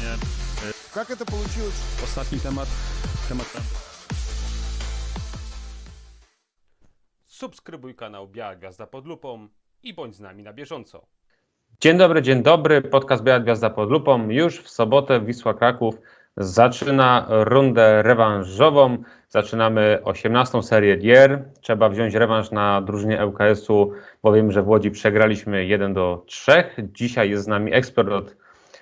mnie. Как это получилось? Ostatni temat, temat Subskrybuj kanał Biała Gwiazda pod lupą i bądź z nami na bieżąco. Dzień dobry, dzień dobry. Podcast Biała Gwiazda pod lupą. Już w sobotę Wisła Kraków zaczyna rundę rewanżową. Zaczynamy 18 serię gier. Trzeba wziąć rewanż na drużynie ŁKS-u, bo wiem, że w Łodzi przegraliśmy 1 do 3. Dzisiaj jest z nami ekspert od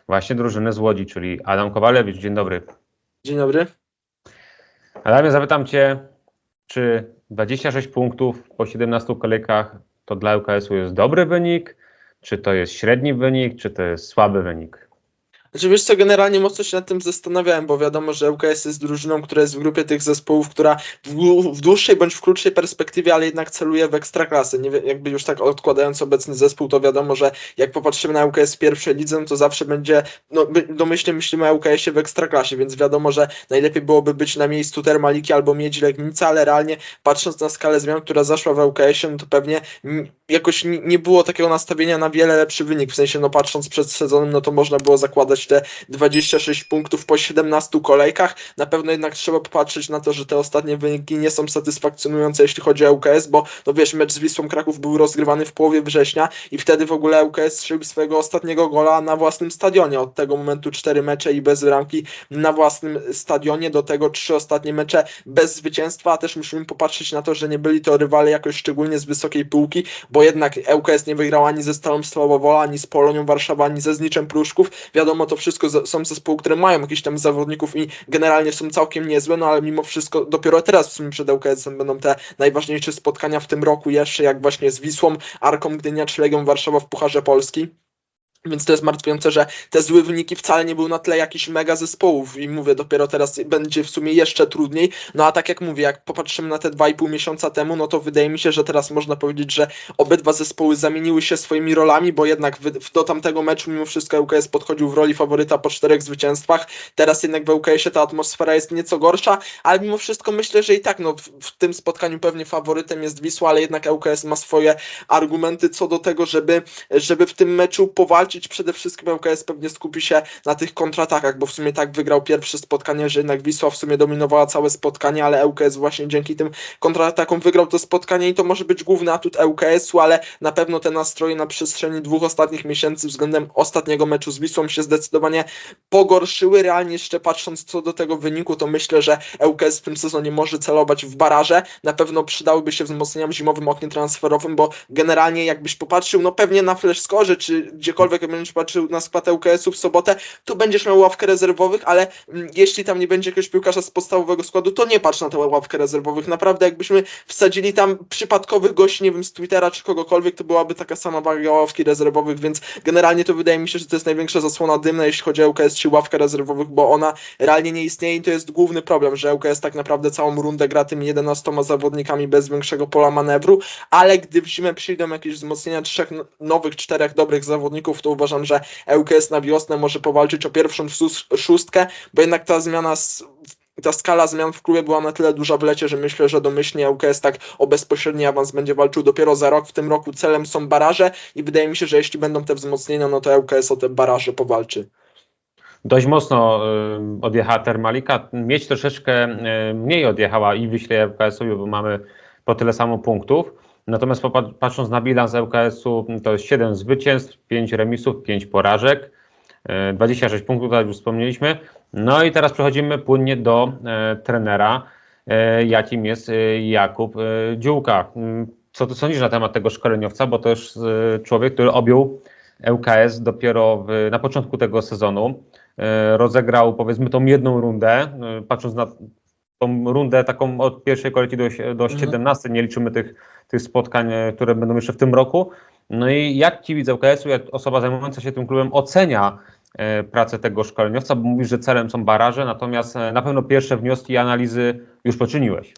właśnie drużyny z Łodzi, czyli Adam Kowalewicz. Dzień dobry. Dzień dobry. Adamie, zapytam Cię, czy 26 punktów po 17 kolejkach to dla ŁKS-u jest dobry wynik? Czy to jest średni wynik, czy to jest słaby wynik? Znaczy wiesz co, generalnie mocno się nad tym zastanawiałem, bo wiadomo, że ŁKS jest drużyną, która jest w grupie tych zespołów, która w, dłu- w dłuższej bądź w krótszej perspektywie, ale jednak celuje w ekstraklasę. Nie, jakby już tak odkładając obecny zespół, to wiadomo, że jak popatrzymy na ŁKS pierwszej lidze, no to zawsze będzie, no domyślnie myślimy o ŁKS-ie w ekstraklasie, więc wiadomo, że najlepiej byłoby być na miejscu Termaliki albo Miedzi Legnica, ale realnie patrząc na skalę zmian, która zaszła w ŁKS-ie, no to pewnie jakoś ni- nie było takiego nastawienia na wiele lepszy wynik, w sensie no patrząc przed sezonem, no to można było zakładać te 26 punktów po 17 kolejkach. Na pewno jednak trzeba popatrzeć na to, że te ostatnie wyniki nie są satysfakcjonujące, jeśli chodzi o ŁKS, bo no wiesz, mecz z Wisłą Kraków był rozgrywany w połowie września i wtedy w ogóle ŁKS strzelił swojego ostatniego gola na własnym stadionie. Od tego momentu cztery mecze i bez bramki na własnym stadionie, do tego trzy ostatnie mecze bez zwycięstwa, a też musimy popatrzeć na to, że nie byli to rywale jakoś szczególnie z wysokiej półki, bo jednak ŁKS nie wygrał ani ze Stalą Sławowola, ani z Polonią Warszawa, ani ze Zniczem Pruszków. Wiadomo, to wszystko są zespoły, które mają jakichś tam zawodników i generalnie są całkiem niezłe, no ale mimo wszystko dopiero teraz w sumie przed ŁKS-em będą te najważniejsze spotkania w tym roku jeszcze, jak właśnie z Wisłą, Arką Gdynia czy Legią Warszawa w Pucharze Polski. Więc to jest martwiące, że te złe wyniki wcale nie były na tle jakichś mega zespołów i mówię, dopiero teraz będzie w sumie jeszcze trudniej. No a tak jak mówię, jak popatrzymy na te 2,5 miesiąca temu, no to wydaje mi się, że teraz można powiedzieć, że obydwa zespoły zamieniły się swoimi rolami, bo jednak do tamtego meczu mimo wszystko ŁKS podchodził w roli faworyta po czterech zwycięstwach. Teraz jednak w ŁKS-ie ta atmosfera jest nieco gorsza, ale mimo wszystko myślę, że i tak no, w, w tym spotkaniu pewnie faworytem jest Wisła, ale jednak ŁKS ma swoje argumenty co do tego, żeby, żeby w tym meczu powalczyć. Przede wszystkim ŁKS pewnie skupi się na tych kontratakach, bo w sumie tak wygrał pierwsze spotkanie, że jednak Wisła w sumie dominowała całe spotkanie, ale ŁKS właśnie dzięki tym kontratakom wygrał to spotkanie i to może być główny atut ŁKS-u, ale na pewno te nastroje na przestrzeni dwóch ostatnich miesięcy względem ostatniego meczu z Wisłą się zdecydowanie pogorszyły. Realnie jeszcze patrząc co do tego wyniku, to myślę, że ŁKS w tym sezonie może celować w baraże. Na pewno przydałyby się wzmocnienia w zimowym oknie transferowym, bo generalnie jakbyś popatrzył, no pewnie na Flash Score, czy gdziekolwiek będziesz patrzył na skład ŁKS-u w sobotę, tu będziesz miał ławkę rezerwowych, ale mm, jeśli tam nie będzie jakiegoś piłkarza z podstawowego składu, to nie patrz na tę ławkę rezerwowych. Naprawdę jakbyśmy wsadzili tam przypadkowych gości, nie wiem, z Twittera czy kogokolwiek, to byłaby taka sama waga ławki rezerwowych, więc generalnie to wydaje mi się, że to jest największa zasłona dymna, jeśli chodzi o ŁKS czy ławkę rezerwowych, bo ona realnie nie istnieje i to jest główny problem, że ŁKS tak naprawdę całą rundę gra tymi 11 zawodnikami bez większego pola manewru, ale gdy w zimę przyjdą jakieś wzmocnienia trzech no- nowych, czterech dobrych zawodników, to uważam, że ŁKS na wiosnę może powalczyć o pierwszą szóstkę, bo jednak ta zmiana z ta skala zmian w klubie była na tyle duża w lecie, że myślę, że domyślnie ŁKS tak o bezpośredni awans będzie walczył dopiero za rok. W tym roku celem są baraże i wydaje mi się, że jeśli będą te wzmocnienia, no to ŁKS o te baraże powalczy. Dość mocno y, odjechała Termalika. Mieć troszeczkę y, mniej odjechała i Wiśle i ŁKS-u, bo mamy po tyle samo punktów. Natomiast patrząc na bilans ŁKS-u, to jest 7 zwycięstw, 5 remisów, 5 porażek, y, 26 punktów, tak już wspomnieliśmy. No i teraz przechodzimy płynnie do e, trenera, e, jakim jest e, Jakub e, Dziółka. Mm, Co ty sądzisz na temat tego szkoleniowca, bo to e, człowiek, który objął ŁKS dopiero w, na początku tego sezonu. E, Rozegrał powiedzmy tą jedną rundę, e, patrząc na tą rundę taką od pierwszej kolejki do, do Mhm. 17, nie liczymy tych, tych spotkań, e, które będą jeszcze w tym roku. No i jak kibic ŁKS-u, jak osoba zajmująca się tym klubem ocenia e, pracę tego szkoleniowca, bo mówisz, że celem są baraże, natomiast e, na pewno pierwsze wnioski i analizy już poczyniłeś.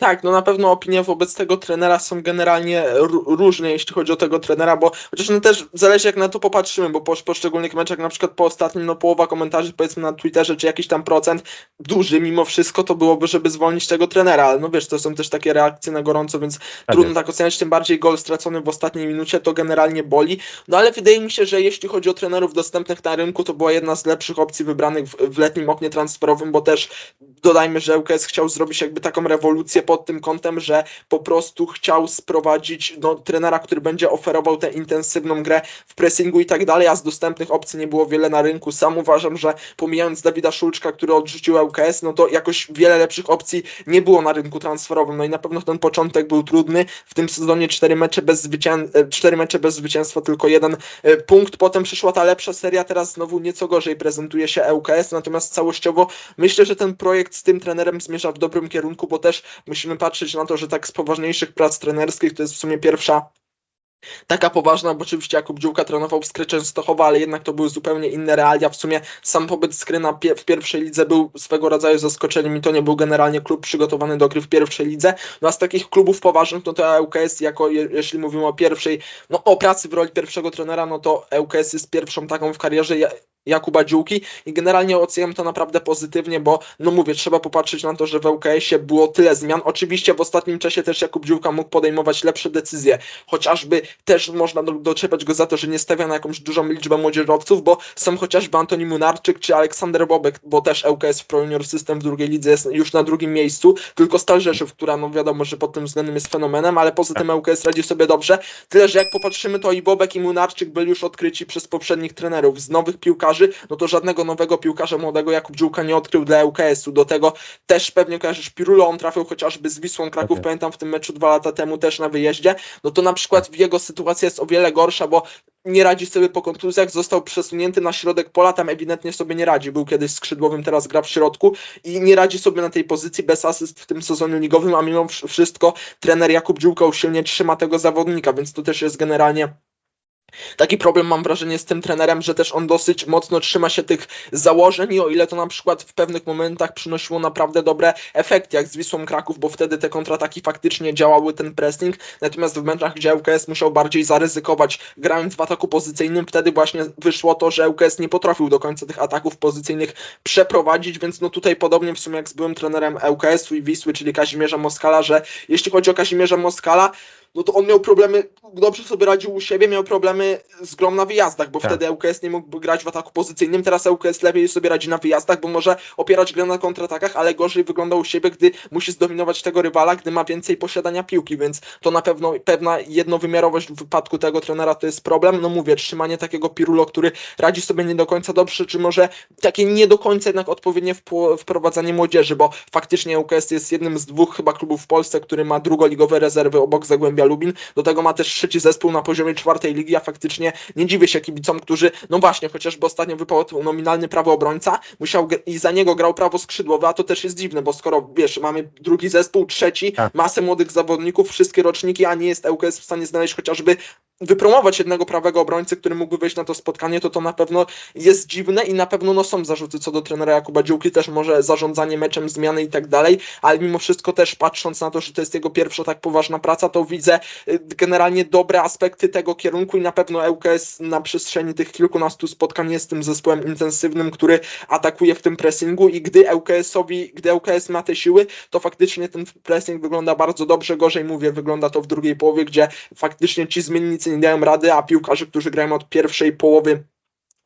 Tak, no na pewno opinie wobec tego trenera są generalnie ró- różne, jeśli chodzi o tego trenera, bo chociaż no też zależy jak na to popatrzymy, bo po poszczególnych meczach, na przykład po ostatnim, no połowa komentarzy powiedzmy na Twitterze, czy jakiś tam procent duży mimo wszystko to byłoby, żeby zwolnić tego trenera, ale no wiesz, to są też takie reakcje na gorąco, więc trudno jest. tak oceniać, tym bardziej gol stracony w ostatniej minucie, to generalnie boli, no ale wydaje mi się, że jeśli chodzi o trenerów dostępnych na rynku, to była jedna z lepszych opcji wybranych w, w letnim oknie transferowym, bo też dodajmy, że ŁKS chciał zrobić jakby taką rewolucję pod tym kątem, że po prostu chciał sprowadzić no, trenera, który będzie oferował tę intensywną grę w pressingu i tak dalej, a z dostępnych opcji nie było wiele na rynku. Sam uważam, że pomijając Dawida Szulczka, który odrzucił ŁKS, no to jakoś wiele lepszych opcji nie było na rynku transferowym. No i na pewno ten początek był trudny. W tym sezonie cztery mecze bez, zwycię... e, cztery mecze bez zwycięstwa, tylko jeden e, punkt. Potem przyszła ta lepsza seria, teraz znowu nieco gorzej prezentuje się ŁKS, natomiast całościowo myślę, że ten projekt z tym trenerem zmierza w dobrym kierunku, bo też musimy patrzeć na to, że tak z poważniejszych prac trenerskich to jest w sumie pierwsza taka poważna, bo oczywiście Jakub Dziółka trenował w Skry Częstochowa, ale jednak to były zupełnie inne realia. W sumie sam pobyt Skry na pie- w pierwszej lidze był swego rodzaju zaskoczeniem i to nie był generalnie klub przygotowany do gry w pierwszej lidze. No a z takich klubów poważnych, no to ŁKS jako, je, jeśli mówimy o pierwszej, no o pracy w roli pierwszego trenera, no to ŁKS jest pierwszą taką w karierze Jakuba Dziółki i generalnie oceniam to naprawdę pozytywnie, bo no mówię, trzeba popatrzeć na to, że w ŁKS-ie było tyle zmian. Oczywiście w ostatnim czasie też Jakub Dziółka mógł podejmować lepsze decyzje, chociażby też można do, doczepiać go za to, że nie stawia na jakąś dużą liczbę młodzieżowców, bo są chociażby Antoni Munarczyk czy Aleksander Bobek, bo też ŁKS w Pro Junior System w drugiej lidze jest już na drugim miejscu, tylko Stal Rzeszów, która no wiadomo, że pod tym względem jest fenomenem, ale poza tym ŁKS radzi sobie dobrze, tyle, że jak popatrzymy, to i Bobek i Munarczyk byli już odkryci przez poprzednich trenerów. Z nowych piłkarzy, no to żadnego nowego piłkarza młodego Jakub Dziółka nie odkrył dla ŁKS-u. Do tego też pewnie kojarzysz Pirulo, on trafił chociażby z Wisłą Kraków, Tak. pamiętam w tym meczu dwa lata temu też na wyjeździe, no to na przykład w jego sytuacja jest o wiele gorsza, bo nie radzi sobie po kontuzjach, został przesunięty na środek pola, tam ewidentnie sobie nie radzi. Był kiedyś skrzydłowym, teraz gra w środku i nie radzi sobie na tej pozycji bez asyst w tym sezonie ligowym, a mimo wsz- wszystko trener Jakub Dziółka usilnie trzyma tego zawodnika, więc to też jest generalnie Taki problem mam wrażenie z tym trenerem, że też on dosyć mocno trzyma się tych założeń i o ile to na przykład w pewnych momentach przynosiło naprawdę dobre efekty, jak z Wisłą Kraków, bo wtedy te kontrataki faktycznie działały, ten pressing, natomiast w meczach, gdzie ŁKS musiał bardziej zaryzykować grając w ataku pozycyjnym, wtedy właśnie wyszło to, że ŁKS nie potrafił do końca tych ataków pozycyjnych przeprowadzić, więc no tutaj podobnie w sumie jak z byłym trenerem ŁKS-u i Wisły, czyli Kazimierza Moskala, że jeśli chodzi o Kazimierza Moskala, no to on miał problemy, dobrze sobie radził u siebie, miał problemy z grą na wyjazdach, bo Tak. wtedy ŁKS nie mógłby grać w ataku pozycyjnym, teraz ŁKS lepiej sobie radzi na wyjazdach, bo może opierać grę na kontratakach, ale gorzej wygląda u siebie, gdy musi zdominować tego rywala, gdy ma więcej posiadania piłki, więc to na pewno pewna jednowymiarowość w wypadku tego trenera to jest problem, no mówię, trzymanie takiego Pirulo, który radzi sobie nie do końca dobrze, czy może takie nie do końca jednak odpowiednie wprowadzanie młodzieży, bo faktycznie ŁKS jest jednym z dwóch chyba klubów w Polsce, który ma drugoligowe rezerwy obok Zagłębia Lubin, do tego ma też trzeci zespół na poziomie czwartej ligi, a faktycznie nie dziwię się kibicom, którzy, no właśnie, chociażby ostatnio wypadł nominalny prawo obrońca, musiał i za niego grał prawo skrzydłowe, a to też jest dziwne, bo skoro, wiesz, mamy drugi zespół, trzeci, Tak. masę młodych zawodników, wszystkie roczniki, a nie jest ŁKS w stanie znaleźć chociażby wypromować jednego prawego obrońcy, który mógłby wejść na to spotkanie, to to na pewno jest dziwne i na pewno no, są zarzuty co do trenera Jakuba Dziółki, też może zarządzanie meczem, zmiany i tak dalej, ale mimo wszystko też patrząc na to, że to jest jego pierwsza tak poważna praca, to widzę y, generalnie dobre aspekty tego kierunku i na pewno ŁKS na przestrzeni tych kilkunastu spotkań. Jest tym zespołem intensywnym, który atakuje w tym pressingu i gdy ŁKS-owi, gdy ŁKS ma te siły, to faktycznie ten pressing wygląda bardzo dobrze, gorzej mówię, wygląda to w drugiej połowie, gdzie faktycznie ci zmiennicy nie dają rady, a piłkarze, którzy grają od pierwszej połowy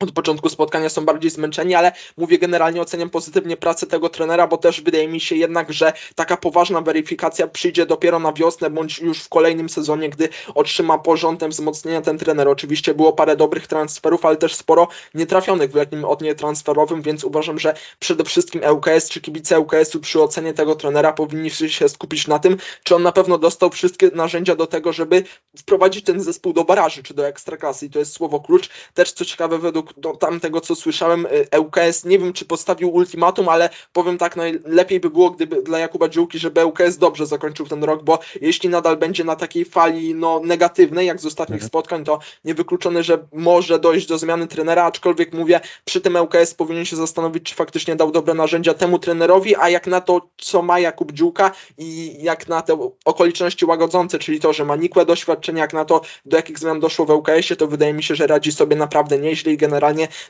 od początku spotkania są bardziej zmęczeni, ale mówię generalnie oceniam pozytywnie pracę tego trenera, bo też wydaje mi się jednak, że taka poważna weryfikacja przyjdzie dopiero na wiosnę, bądź już w kolejnym sezonie, gdy otrzyma porządem wzmocnienia ten trener. Oczywiście było parę dobrych transferów, ale też sporo nietrafionych w letnim oknie transferowym, więc uważam, że przede wszystkim ŁKS czy kibice ŁKS-u przy ocenie tego trenera powinni się skupić na tym, czy on na pewno dostał wszystkie narzędzia do tego, żeby wprowadzić ten zespół do baraży, czy do ekstraklasy i to jest słowo klucz. Też co ciekawe według do tamtego, co słyszałem, y, ŁKS nie wiem, czy postawił ultimatum, ale powiem tak, najlepiej by było, gdyby dla Jakuba Dziółki, żeby ŁKS dobrze zakończył ten rok, bo jeśli nadal będzie na takiej fali no, negatywnej, jak z ostatnich Mhm. spotkań, to niewykluczone, że może dojść do zmiany trenera, aczkolwiek mówię, przy tym ŁKS powinien się zastanowić, czy faktycznie dał dobre narzędzia temu trenerowi, a jak na to, co ma Jakub Dziółka i jak na te okoliczności łagodzące, czyli to, że ma nikłe doświadczenie, jak na to, do jakich zmian doszło w ŁKS-ie, to wydaje mi się, że radzi sobie naprawdę nieźle i generalnie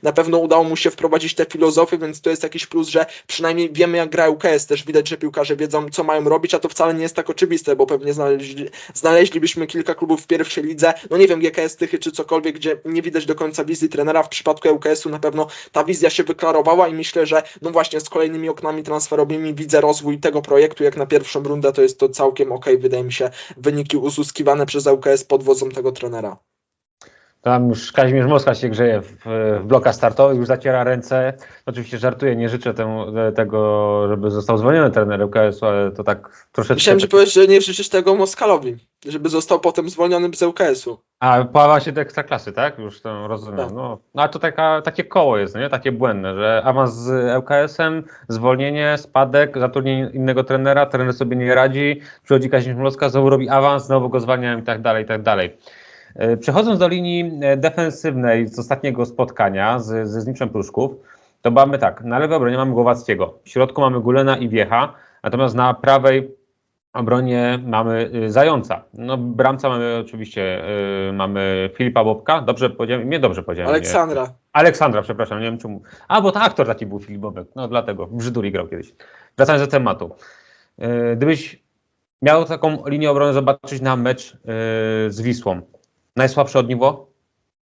na pewno udało mu się wprowadzić te filozofie, więc to jest jakiś plus, że przynajmniej wiemy, jak gra ŁKS. Też widać, że piłkarze wiedzą, co mają robić, a to wcale nie jest tak oczywiste, bo pewnie znaleźli, znaleźlibyśmy kilka klubów w pierwszej lidze, no nie wiem, GKS Tychy czy cokolwiek, gdzie nie widać do końca wizji trenera. W przypadku ŁKS-u na pewno ta wizja się wyklarowała i myślę, że no właśnie z kolejnymi oknami transferowymi widzę rozwój tego projektu. Jak na pierwszą rundę to jest to całkiem ok, wydaje mi się, wyniki uzyskiwane przez ŁKS pod wodzą tego trenera. Tam już Kazimierz Moskwa się grzeje w, w blokach startowych, już zaciera ręce. Oczywiście żartuję, nie życzę temu, tego, żeby został zwolniony trener UKS-u, ale to tak troszeczkę... Myślałem, że powiesz, że nie życzysz tego Moskalowi, żeby został potem zwolniony z ŁKS-u. A, połowa się do ekstraklasy, tak? Już to rozumiem. Tak. No, no a to taka, takie koło jest, nie? Takie błędne, że awans z ŁKS-em, zwolnienie, spadek, zatrudnienie innego trenera, trener sobie nie radzi, przychodzi Kazimierz Moskwa, znowu robi awans, znowu go zwalniają i tak dalej, i tak dalej. E, Przechodząc do linii e, defensywnej z ostatniego spotkania z, ze Zniczem Pruszków, to mamy tak, na lewej obronie mamy Głowackiego, w środku mamy Gulena i Wiecha, natomiast na prawej obronie mamy y, Zająca. No bramca mamy oczywiście, y, mamy Filipa Bobka, dobrze powiedziałem, nie dobrze powiedziałem. nie. Aleksandra. Aleksandra, przepraszam, nie wiem czemu. A, bo to aktor taki był Filip Bobek, no dlatego, w Brzyduli grał kiedyś. Wracając do tematu. Y, Gdybyś miał taką linię obrony zobaczyć na mecz y, z Wisłą, najsłabsze ogniwo?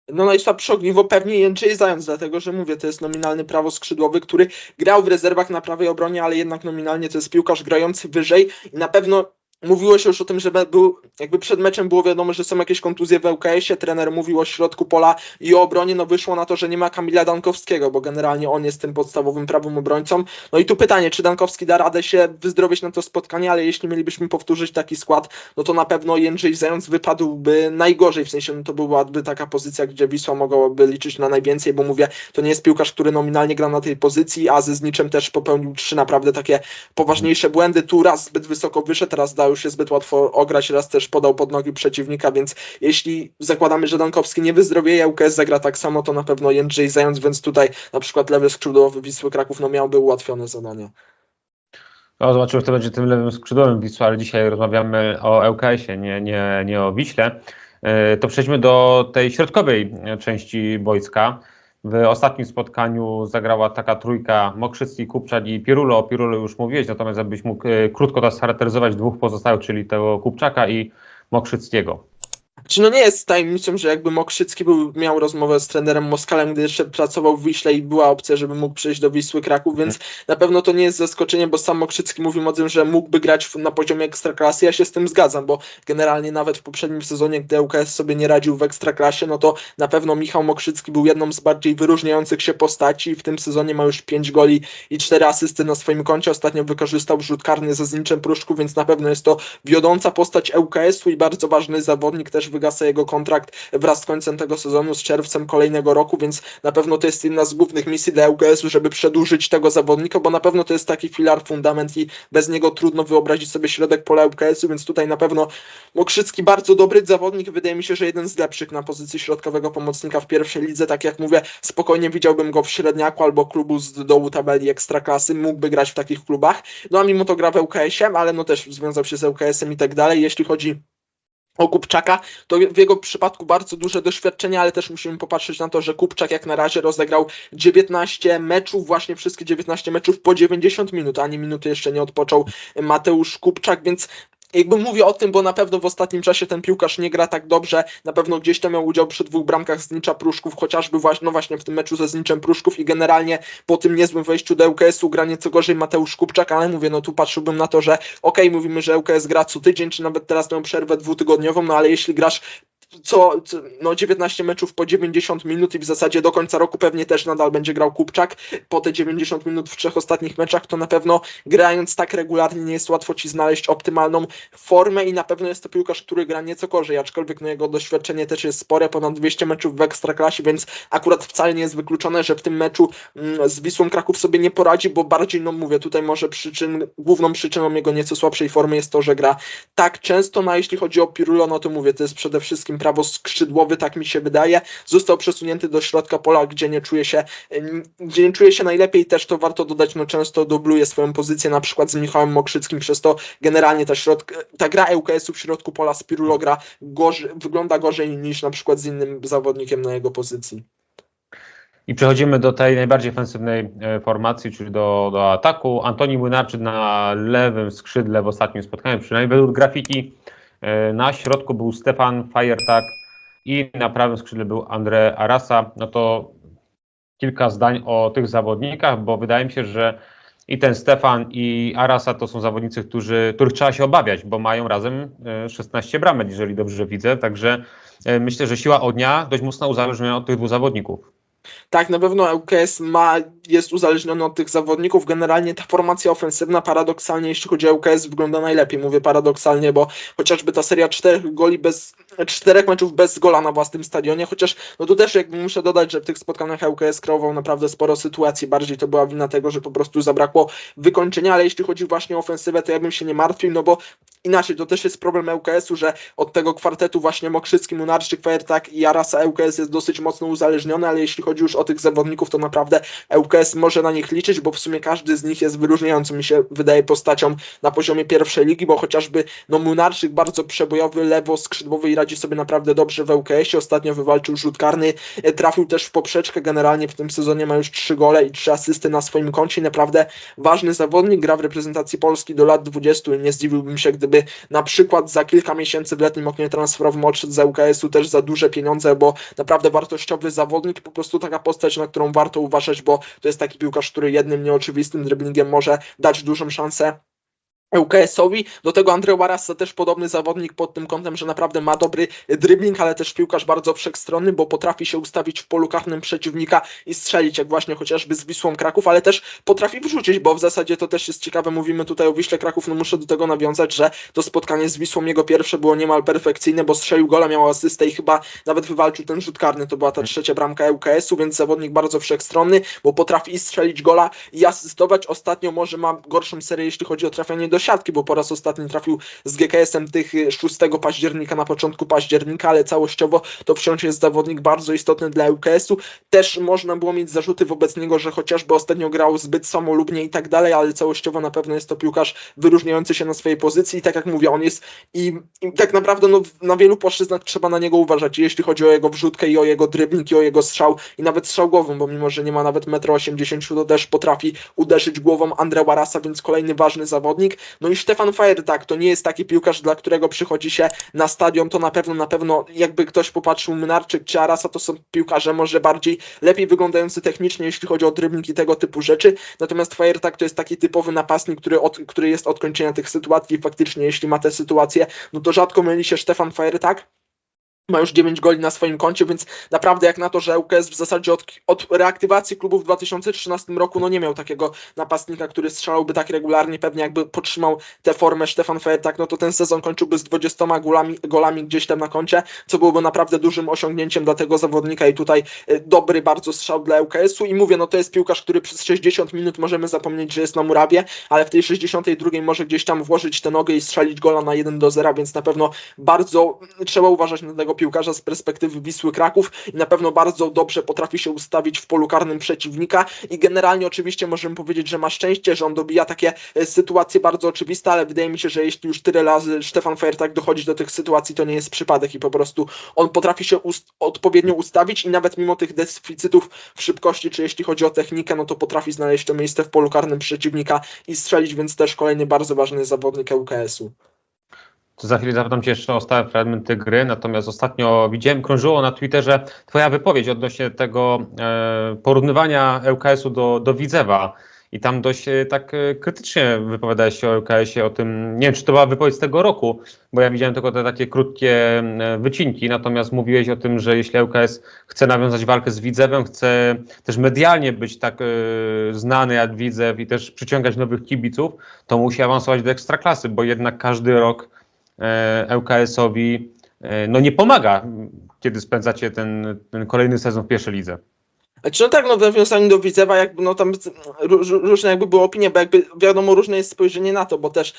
No najsłabsze ogniwo pewnie Jędrzej Zając, dlatego że mówię, to jest nominalny prawo skrzydłowy, który grał w rezerwach na prawej obronie, ale jednak nominalnie to jest piłkarz grający wyżej i na pewno mówiło się już o tym, że był, jakby przed meczem było wiadomo, że są jakieś kontuzje w ŁKS-ie, trener mówił o środku pola i o obronie, no wyszło na to, że nie ma Kamila Dankowskiego, bo generalnie on jest tym podstawowym prawym obrońcą. No i tu pytanie, czy Dankowski da radę się wyzdrowieć na to spotkanie, ale jeśli mielibyśmy powtórzyć taki skład, no to na pewno Jędrzej Zając wypadłby najgorzej, w sensie no to byłaby taka pozycja, gdzie Wisła mogłaby liczyć na najwięcej, bo mówię, to nie jest piłkarz, który nominalnie gra na tej pozycji, a ze Zniczem też popełnił trzy naprawdę takie poważniejsze błędy. Tu raz zbyt wysoko wyszedł, raz dał się zbyt łatwo ograć, raz też podał pod nogi przeciwnika, więc jeśli zakładamy, że Dankowski nie wyzdrowieje, UKS zagra tak samo, to na pewno Jędrzej Zając, więc tutaj na przykład lewy skrzydłowy Wisły Kraków no miałby ułatwione zadanie. No, zobaczymy, kto będzie tym lewym skrzydłowym Wisły, ale dzisiaj rozmawiamy o ŁKS-ie, nie, nie, nie o Wiśle. E, To przejdźmy do tej środkowej części boiska. W ostatnim spotkaniu zagrała taka trójka Mokrzycki, Kupczak i Pirulo. O Pirulo już mówiłeś, natomiast jakbyś mógł e, krótko to scharakteryzować dwóch pozostałych, czyli tego Kupczaka i Mokrzyckiego. Czy no nie jest tajemnicą, że jakby Mokrzycki był, miał rozmowę z trenerem Moskalem, gdy jeszcze pracował w Wiśle i była opcja, żeby mógł przejść do Wisły Kraków, więc na pewno to nie jest zaskoczenie, bo sam Mokrzycki mówił o tym, że mógłby grać na poziomie ekstraklasy. Ja się z tym zgadzam, bo generalnie nawet w poprzednim sezonie, gdy ŁKS sobie nie radził w ekstraklasie, no to na pewno Michał Mokrzycki był jedną z bardziej wyróżniających się postaci i w tym sezonie ma już 5 goli i 4 asysty na swoim koncie. Ostatnio wykorzystał rzut karny ze Zniczem Pruszku, więc na pewno jest to wiodąca postać ŁKS-u i bardzo ważny zawodnik. Też wygasa jego kontrakt wraz z końcem tego sezonu, z czerwcem kolejnego roku, więc na pewno to jest jedna z głównych misji dla ŁKS-u, żeby przedłużyć tego zawodnika, bo na pewno to jest taki filar, fundament i bez niego trudno wyobrazić sobie środek pola ŁKS-u, więc tutaj na pewno Mokrzycki bardzo dobry zawodnik, wydaje mi się, że jeden z lepszych na pozycji środkowego pomocnika w pierwszej lidze, tak jak mówię, spokojnie widziałbym go w średniaku albo klubu z dołu tabeli ekstraklasy, mógłby grać w takich klubach, no a mimo to gra w ŁKS-ie, ale no też związał się z ŁKS-em i tak dalej, jeśli chodzi o Kupczaka, to w jego przypadku bardzo duże doświadczenie, ale też musimy popatrzeć na to, że Kupczak jak na razie rozegrał 19 meczów, właśnie wszystkie 19 meczów po 90 minut, ani minuty jeszcze nie odpoczął Mateusz Kupczak, więc jakby mówię o tym, bo na pewno w ostatnim czasie ten piłkarz nie gra tak dobrze, na pewno gdzieś tam miał udział przy dwóch bramkach z Nicza Pruszków, chociażby właśnie, no właśnie w tym meczu ze Zniczem Pruszków i generalnie po tym niezłym wejściu do ŁKS-u gra nieco gorzej Mateusz Kupczak, ale mówię, no tu patrzyłbym na to, że okej, mówimy, że ŁKS gra co tydzień, czy nawet teraz miał przerwę dwutygodniową, no ale jeśli grasz co, co no 19 meczów po 90 minut i w zasadzie do końca roku pewnie też nadal będzie grał Kupczak. Po te 90 minut w trzech ostatnich meczach, to na pewno grając tak regularnie nie jest łatwo ci znaleźć optymalną formę i na pewno jest to piłkarz, który gra nieco gorzej, aczkolwiek no jego doświadczenie też jest spore, ponad 200 meczów w Ekstraklasie, więc akurat wcale nie jest wykluczone, że w tym meczu mm, z Wisłą Kraków sobie nie poradzi, bo bardziej, no mówię, tutaj może przyczyn, główną przyczyną jego nieco słabszej formy jest to, że gra tak często, no a jeśli chodzi o Pirulo, no to mówię, to jest przede wszystkim prawo skrzydłowy, tak mi się wydaje, został przesunięty do środka pola, gdzie nie czuje się, em, gdzie nie czuje się najlepiej, też to warto dodać, no często dubluje swoją pozycję, na przykład z Michałem Mokrzyckim, przez to generalnie ta, środk, ta gra ŁKS-u w środku pola z Pirulo gra gorzej, wygląda gorzej niż na przykład z innym zawodnikiem na jego pozycji. I przechodzimy do tej najbardziej ofensywnej e, formacji, czyli do, do ataku. Antoni Młynarczyk na lewym skrzydle w ostatnim spotkaniu, przynajmniej według grafiki. E, Na środku był Stefan Fajertak i na prawym skrzydle był André Arasa. No to kilka zdań o tych zawodnikach, bo wydaje mi się, że i ten Stefan i Arasa to są zawodnicy, którzy, których trzeba się obawiać, bo mają razem e, 16 bramek, jeżeli dobrze widzę. Także e, myślę, że siła ognia dość mocno uzależniona od tych dwóch zawodników. Tak, na pewno ŁKS ma, jest uzależniony od tych zawodników. Generalnie ta formacja ofensywna paradoksalnie, jeśli chodzi o ŁKS, wygląda najlepiej. Mówię paradoksalnie, bo chociażby ta seria czterech goli bez, czterech meczów bez gola na własnym stadionie, chociaż no tu też jakby muszę dodać, że w tych spotkaniach ŁKS kreował naprawdę sporo sytuacji. Bardziej to była wina tego, że po prostu zabrakło wykończenia, ale jeśli chodzi właśnie o ofensywę, to ja bym się nie martwił, no bo inaczej, to też jest problem ŁKS-u, że od tego kwartetu właśnie Mokrzycki, Munarczyk, Fajertak i Arasa ŁKS jest dosyć mocno uzależniony, ale jeśli chodzi już o tych zawodników, to naprawdę ŁKS może na nich liczyć, bo w sumie każdy z nich jest wyróżniającym mi się wydaje postacią na poziomie pierwszej ligi, bo chociażby no Munarczyk bardzo przebojowy, lewo skrzydłowy i radzi sobie naprawdę dobrze w ŁKS-ie, ostatnio wywalczył rzut karny, e, trafił też w poprzeczkę, generalnie w tym sezonie ma już trzy gole i trzy asysty na swoim koncie, naprawdę ważny zawodnik, gra w reprezentacji Polski do lat 20 i nie zdziwiłbym się, gdyby na przykład za kilka miesięcy w letnim oknie transferowym odszedł z ŁKS-u też za duże pieniądze, bo naprawdę wartościowy zawodnik, po prostu taka postać, na którą warto uważać, bo to jest taki piłkarz, który jednym nieoczywistym driblingiem może dać dużą szansę ŁKS-owi. Do tego Andrzej Warasa też podobny zawodnik pod tym kątem, że naprawdę ma dobry dribbling, ale też piłkarz bardzo wszechstronny, bo potrafi się ustawić w polu karnym przeciwnika i strzelić, jak właśnie chociażby z Wisłą Kraków, ale też potrafi wrzucić, bo w zasadzie to też jest ciekawe, mówimy tutaj o Wiśle Kraków, no muszę do tego nawiązać, że to spotkanie z Wisłą jego pierwsze było niemal perfekcyjne, bo strzelił gola, miał asystę i chyba nawet wywalczył ten rzut karny, to była ta trzecia bramka ŁKS-u, więc zawodnik bardzo wszechstronny, bo potrafi i strzelić gola i asystować. Ostatnio może ma gorszą serię, jeśli chodzi o trafianie do siatki, bo po raz ostatni trafił z GKS-em tych y, 6 października na początku października, ale całościowo to wciąż jest zawodnik bardzo istotny dla ŁKS-u. Też można było mieć zarzuty wobec niego, że chociażby ostatnio grał zbyt samolubnie i tak dalej, ale całościowo na pewno jest to piłkarz wyróżniający się na swojej pozycji i tak jak mówię, on jest i, i tak naprawdę no, na wielu płaszczyznach trzeba na niego uważać, jeśli chodzi o jego wrzutkę i o jego dribbling i o jego strzał i nawet strzał głową, bo mimo, że nie ma nawet 1,80 m, to też potrafi uderzyć głową Andre Warasa, więc kolejny ważny zawodnik. No i Stefan Fajer, tak, to nie jest taki piłkarz, dla którego przychodzi się na stadion, to na pewno, na pewno, jakby ktoś popatrzył, Mynarczyk czy Arasa, to są piłkarze może bardziej, lepiej wyglądający technicznie, jeśli chodzi o dribbling i tego typu rzeczy, natomiast Fajer, tak, to jest taki typowy napastnik, który, od, który jest od kończenia tych sytuacji. Faktycznie, jeśli ma te sytuacje, no to rzadko myli się Stefan Fajer, tak, ma już 9 goli na swoim koncie, więc naprawdę jak na to, że ŁKS w zasadzie od, od reaktywacji klubu w 2013 roku no nie miał takiego napastnika, który strzelałby tak regularnie, pewnie jakby podtrzymał tę formę Stefan Fajertak, no to ten sezon kończyłby z 20 golami, golami gdzieś tam na koncie, co byłoby naprawdę dużym osiągnięciem dla tego zawodnika i tutaj y, dobry bardzo strzał dla ŁKS-u i mówię, no to jest piłkarz, który przez 60 minut możemy zapomnieć, że jest na murawie, ale w tej 62 może gdzieś tam włożyć tę nogę i strzelić gola na 1 do 0, więc na pewno bardzo trzeba uważać na tego piłkarza z perspektywy Wisły Kraków i na pewno bardzo dobrze potrafi się ustawić w polu karnym przeciwnika i generalnie oczywiście możemy powiedzieć, że ma szczęście, że on dobija takie e, sytuacje bardzo oczywiste, ale wydaje mi się, że jeśli już tyle razy Stefan Fajertak dochodzi do tych sytuacji, to nie jest przypadek i po prostu on potrafi się ust- odpowiednio ustawić i nawet mimo tych deficytów w szybkości, czy jeśli chodzi o technikę, no to potrafi znaleźć to miejsce w polu karnym przeciwnika i strzelić, więc też kolejny bardzo ważny zawodnik ŁKS-u. To za chwilę zapytam Cię jeszcze o stałe fragmenty gry, natomiast ostatnio widziałem, krążyło na Twitterze Twoja wypowiedź odnośnie tego e, porównywania ŁKS-u do, do Widzewa. I tam dość e, tak e, krytycznie wypowiadałeś się o LKS-ie, o tym, nie wiem, czy to była wypowiedź z tego roku, bo ja widziałem tylko te takie krótkie e, wycinki, natomiast mówiłeś o tym, że jeśli LKS chce nawiązać walkę z Widzewem, chce też medialnie być tak e, znany jak Widzew i też przyciągać nowych kibiców, to musi awansować do Ekstraklasy, bo jednak każdy rok ŁKS-owi e, no nie pomaga, kiedy spędzacie ten, ten kolejny sezon w pierwszej lidze. Znaczy, no tak, no w nawiązaniu do Widzewa, jakby no tam ró- ró- różne jakby były opinie, bo jakby wiadomo, różne jest spojrzenie na to, bo też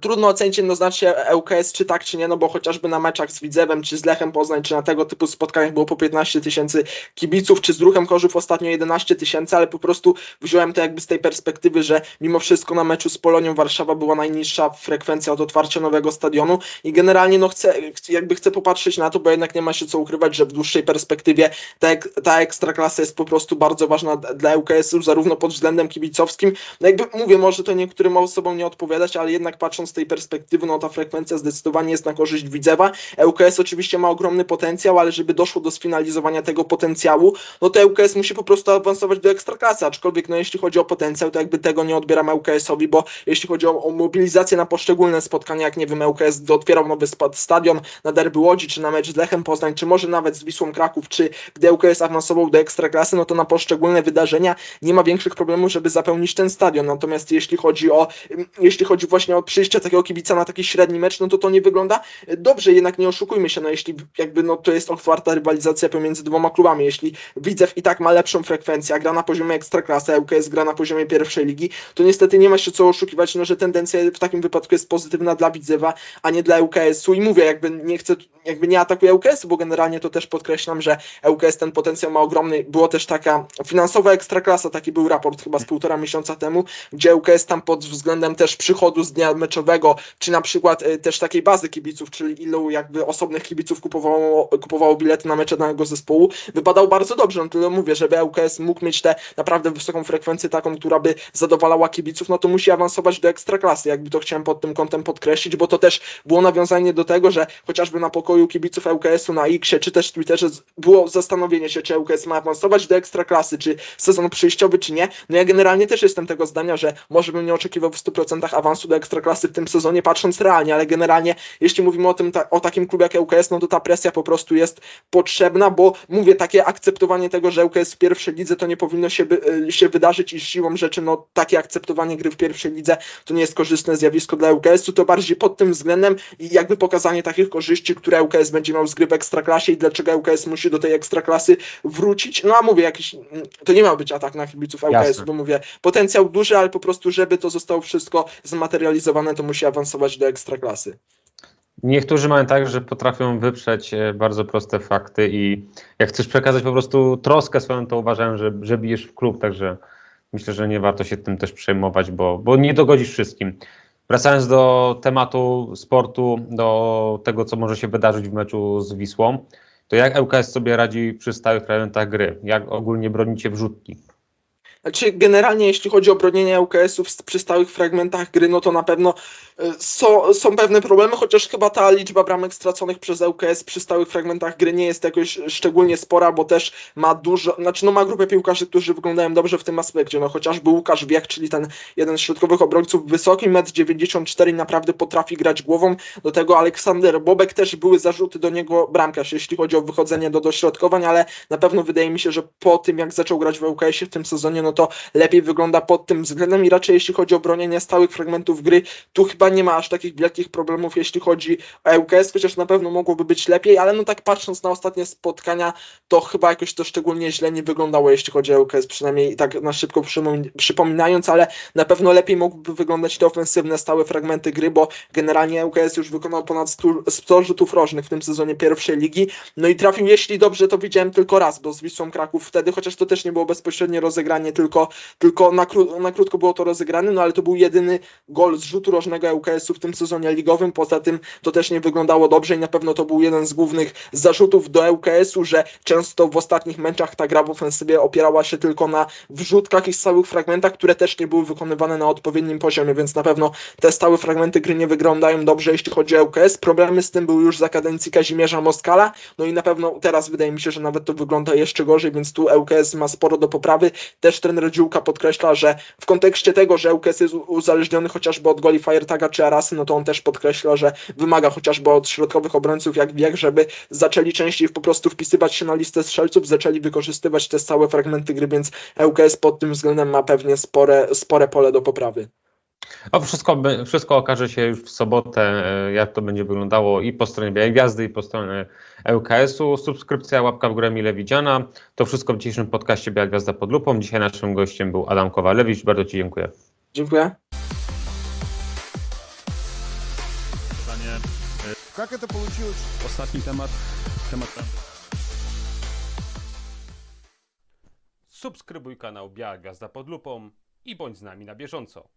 trudno ocenić jednoznacznie ŁKS czy tak, czy nie, no bo chociażby na meczach z Widzewem, czy z Lechem Poznań, czy na tego typu spotkaniach było po 15 tysięcy kibiców, czy z Ruchem Chorzów ostatnio 11 tysięcy, ale po prostu wziąłem to jakby z tej perspektywy, że mimo wszystko na meczu z Polonią Warszawa była najniższa frekwencja od otwarcia nowego stadionu i generalnie no chcę, jakby chcę popatrzeć na to, bo jednak nie ma się co ukrywać, że w dłuższej perspektywie ta, ta ekstraklasa jest po prostu bardzo ważna dla ŁKS-u, zarówno pod względem kibicowskim. No jakby mówię, może to niektórym osobom nie odpowiadać, ale jednak patrząc z tej perspektywy, no ta frekwencja zdecydowanie jest na korzyść Widzewa. ŁKS oczywiście ma ogromny potencjał, ale żeby doszło do sfinalizowania tego potencjału, no to ŁKS musi po prostu awansować do ekstraklasy, aczkolwiek no jeśli chodzi o potencjał, to jakby tego nie odbieram ŁKS-owi, bo jeśli chodzi o, o mobilizację na poszczególne spotkania, jak nie wiem, ŁKS otwierał nowy stadion na derby Łodzi, czy na mecz z Lechem Poznań, czy może nawet z Wisłą Kraków, czy gdy ŁKS awansował do ekstraklasy, no to na poszczególne wydarzenia nie ma większych problemów, żeby zapełnić ten stadion. Natomiast jeśli chodzi o jeśli chodzi właśnie o przyjście takiego kibica na taki średni mecz, no to to nie wygląda dobrze, jednak nie oszukujmy się, no jeśli jakby no to jest otwarta rywalizacja pomiędzy dwoma klubami, jeśli Widzew i tak ma lepszą frekwencję, a gra na poziomie ekstraklasy, a ŁKS gra na poziomie pierwszej ligi, to niestety nie ma się co oszukiwać, no że tendencja w takim wypadku jest pozytywna dla Widzewa, a nie dla ŁKS-u i mówię, jakby nie chcę, jakby nie atakuję ŁKS-u, bo generalnie to też podkreślam, że ŁKS ten potencjał ma ogromny, było też taka finansowa ekstraklasa, taki był raport chyba z półtora miesiąca temu, gdzie ŁKS tam pod względem też przychodu z dnia meczowego, czy na przykład y, też takiej bazy kibiców, czyli ilu jakby osobnych kibiców kupowało, kupowało bilety na mecze danego zespołu, wypadał bardzo dobrze, no tyle mówię, żeby ŁKS mógł mieć tę naprawdę wysoką frekwencję taką, która by zadowalała kibiców, no to musi awansować do ekstraklasy, jakby to chciałem pod tym kątem podkreślić, bo to też było nawiązanie do tego, że chociażby na pokoju kibiców ŁKS-u na X-ie, czy też Twitterze było zastanowienie się, czy ŁKS ma awansować do ekstraklasy, czy sezon przejściowy, czy nie. No ja generalnie też jestem tego zdania, że może bym nie oczekiwał w 100% awansu do ekstraklasy w tym sezonie, patrząc realnie, ale generalnie jeśli mówimy o tym, ta, o takim klubie jak ŁKS, no to ta presja po prostu jest potrzebna, bo mówię, takie akceptowanie tego, że ŁKS w pierwszej lidze to nie powinno się, by, y, się wydarzyć i siłą rzeczy, no takie akceptowanie gry w pierwszej lidze to nie jest korzystne zjawisko dla ŁKS-u, to bardziej pod tym względem i jakby pokazanie takich korzyści, które ŁKS będzie miał z gry w ekstraklasie i dlaczego ŁKS musi do tej ekstraklasy wrócić. No a mówię, jakiś, to nie ma być atak na kibiców Jasne. bo mówię, potencjał duży, ale po prostu, żeby to zostało wszystko zmaterializowane, to musi awansować do ekstraklasy. Niektórzy mają tak, że potrafią wyprzeć e, bardzo proste fakty i jak chcesz przekazać po prostu troskę swoją, to uważają, że, że bijesz w klub, także myślę, że nie warto się tym też przejmować, bo, bo nie dogodzisz wszystkim. Wracając do tematu sportu, do tego, co może się wydarzyć w meczu z Wisłą, to jak ŁKS sobie radzi przy stałych fragmentach gry? Jak ogólnie bronicie wrzutki? Znaczy, generalnie jeśli chodzi o bronienie ŁKS-ów z- przy stałych fragmentach gry, no to na pewno y, są, są pewne problemy, chociaż chyba ta liczba bramek straconych przez ŁKS przy stałych fragmentach gry nie jest jakoś szczególnie spora, bo też ma dużo, znaczy no ma grupę piłkarzy, którzy wyglądają dobrze w tym aspekcie, no chociażby Łukasz Wiech, czyli ten jeden z środkowych obrońców wysoki, 1,94 m naprawdę potrafi grać głową, do tego Aleksander Bobek też były zarzuty do niego bramkarz, jeśli chodzi o wychodzenie do dośrodkowań, ale na pewno wydaje mi się, że po tym jak zaczął grać w ŁKS-ie w tym sezonie, no to lepiej wygląda pod tym względem i raczej jeśli chodzi o bronienie stałych fragmentów gry, tu chyba nie ma aż takich wielkich problemów, jeśli chodzi o ŁKS, chociaż na pewno mogłoby być lepiej, ale no tak patrząc na ostatnie spotkania, to chyba jakoś to szczególnie źle nie wyglądało, jeśli chodzi o ŁKS, przynajmniej tak na szybko przypom- przypominając, ale na pewno lepiej mogłyby wyglądać te ofensywne stałe fragmenty gry, bo generalnie ŁKS już wykonał ponad 100, 100 rzutów rożnych w tym sezonie pierwszej ligi, no i trafił, jeśli dobrze to widziałem tylko raz, bo z Wisłą Kraków wtedy, chociaż to też nie było bezpośrednie rozegranie, tylko, tylko na, na krótko było to rozegrane, no ale to był jedyny gol z rzutu rożnego ŁKS-u w tym sezonie ligowym, poza tym to też nie wyglądało dobrze i na pewno to był jeden z głównych zarzutów do ŁKS-u, że często w ostatnich meczach ta gra w ofensywie opierała się tylko na wrzutkach i stałych fragmentach, które też nie były wykonywane na odpowiednim poziomie, więc na pewno te stałe fragmenty gry nie wyglądają dobrze, jeśli chodzi o ŁKS. Problemy z tym były już za kadencji Kazimierza Moskala, no i na pewno teraz wydaje mi się, że nawet to wygląda jeszcze gorzej, więc tu ŁKS ma sporo do poprawy. Też trener trener Dziółka podkreśla, że w kontekście tego, że ŁKS jest uzależniony chociażby od goli Firetaga czy Arasy, no to on też podkreśla, że wymaga chociażby od środkowych obrońców jak Wiech, żeby zaczęli częściej po prostu wpisywać się na listę strzelców, zaczęli wykorzystywać te stałe fragmenty gry, więc ŁKS pod tym względem ma pewnie spore, spore pole do poprawy. O, wszystko, be- wszystko okaże się już w sobotę, e, jak to będzie wyglądało i po stronie Białej Gwiazdy, i po stronie ŁKS-u. Subskrypcja, łapka w górę mile widziana. To wszystko w dzisiejszym podcaście Biała Gwiazda pod lupą. Dzisiaj naszym gościem był Adam Kowalewicz. Bardzo Ci dziękuję. Dziękuję. Как это получилось? Ostatni temat. Temat. Subskrybuj kanał Biała Gazda pod lupą i bądź z nami na bieżąco.